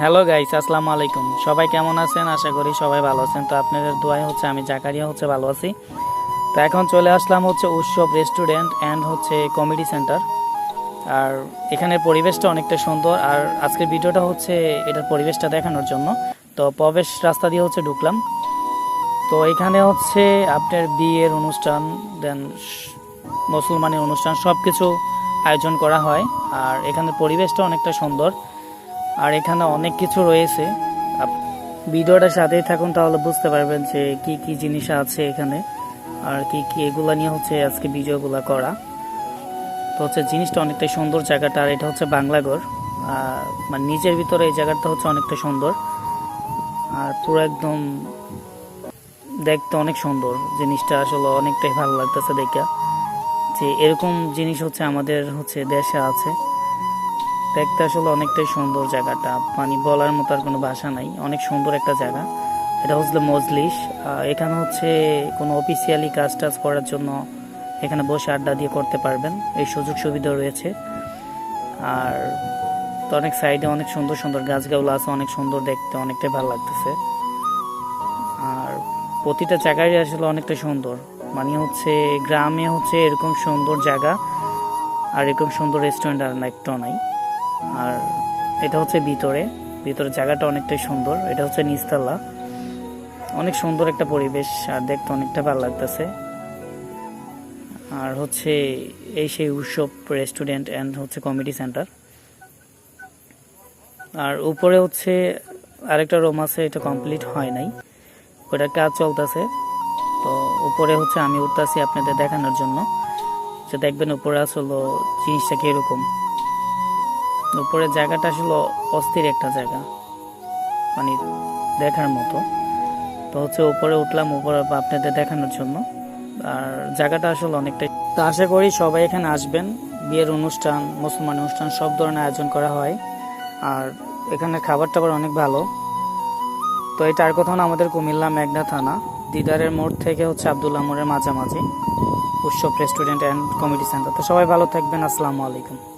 Hello guys আসসালামু আলাইকুম। সবাই কেমন আছেন? আশা করি সবাই ভালো আছেন। তো আপনাদের দোয়াই হচ্ছে আমি জাকারিয়া হচ্ছে ভালো আছি। তো এখন চলে আসলাম হচ্ছে উৎসব রেস্টুরেন্ট অ্যান্ড হচ্ছে কমেডি সেন্টার আর এখানের পরিবেশটা অনেকটা সুন্দর। আর আজকের ভিডিওটা হচ্ছে এটার পরিবেশটা দেখানোর জন্য। তো প্রবেশ রাস্তা দিয়ে হচ্ছে ঢুকলাম। তো এখানে হচ্ছে আপনার বিয়ের অনুষ্ঠান দেন মুসলমানের অনুষ্ঠান সব কিছু আয়োজন করা হয়। আর এখানের পরিবেশটা অনেকটা সুন্দর। আর এখানে অনেক কিছু রয়েছে। ভিডিওটার সাথেই থাকুন তাহলে বুঝতে পারবেন যে কি কি জিনিস আছে এখানে আর কি কি এগুলা নিয়ে হচ্ছে আজকে ভিডিওগুলো করা। তো হচ্ছে জিনিসটা অনেকটাই সুন্দর জায়গাটা, আর এটা হচ্ছে বাংলাগড় আর মানে নিজের ভিতরে এই জায়গাটা হচ্ছে অনেকটা সুন্দর। আর পুরো একদম দেখতে অনেক সুন্দর। জিনিসটা আসলে অনেকটাই ভালো লাগতেছে দেখে। যে এরকম জিনিস হচ্ছে আমাদের হচ্ছে দেশে আছে। দেখতে আসলে অনেকটাই সুন্দর জায়গাটা। মানে বলার মতো আর কোনো ভাষা নাই। অনেক সুন্দর একটা জায়গা। এটা হচ্ছে মজলিস। এখানে হচ্ছে কোনো অফিসিয়ালি কাজ টাজ করার জন্য এখানে বসে আড্ডা দিয়ে করতে পারবেন। এই সুযোগ সুবিধা রয়েছে। আর তো অনেক সাইডে অনেক সুন্দর সুন্দর গাছগাছগুলো আছে, অনেক সুন্দর দেখতে, অনেকটাই ভালো লাগতেছে। আর প্রতিটা জায়গায় আসলে অনেকটা সুন্দর। মানে হচ্ছে গ্রামে হচ্ছে এরকম সুন্দর জায়গা, আর এরকম সুন্দর রেস্টুরেন্ট আর একটাও নাই। আর এটা হচ্ছে ভিতরে। ভিতরে জায়গাটা অনেকটাই সুন্দর। এটা হচ্ছে নিচতলা। অনেক সুন্দর একটা পরিবেশ, আর দেখতে অনেকটা ভালো লাগতেছে। আর হচ্ছে এই সেই উৎসব রেস্টুরেন্ট অ্যান্ড হচ্ছে কমিটি সেন্টার। আর উপরে হচ্ছে আরেকটা রুম আছে, এটা কমপ্লিট হয় নাই। ওটার কাজ চলতেছে। তো উপরে হচ্ছে আমি উঠতেছি আপনাদের দেখানোর জন্য। যে দেখবেন উপরে আসলে জিনিসটা কীরকম। উপরের জায়গাটা আসলে অস্থির একটা জায়গা। মানে দেখার মতো। তো হচ্ছে উপরে উঠলাম, উপরে আপনাদের দেখানোর জন্য। আর জায়গাটা আসলে অনেকটাই তো আশা করি সবাই এখানে আসবেন। বিয়ের অনুষ্ঠান, মুসলমান অনুষ্ঠান, সব ধরনের আয়োজন করা হয়। আর এখানে খাবার টাবার অনেক ভালো। তো এটা আর কোথাও আমাদের কুমিল্লা মেঘনা থানা। দিদারের মোড় থেকে হচ্ছে আবদুল্লাহ মোড়ের মাঝামাঝি। উৎসব রেস্টুরেন্ট অ্যান্ড কমিটি সেন্টার। তো সবাই ভালো থাকবেন। আসসালামু আলাইকুম।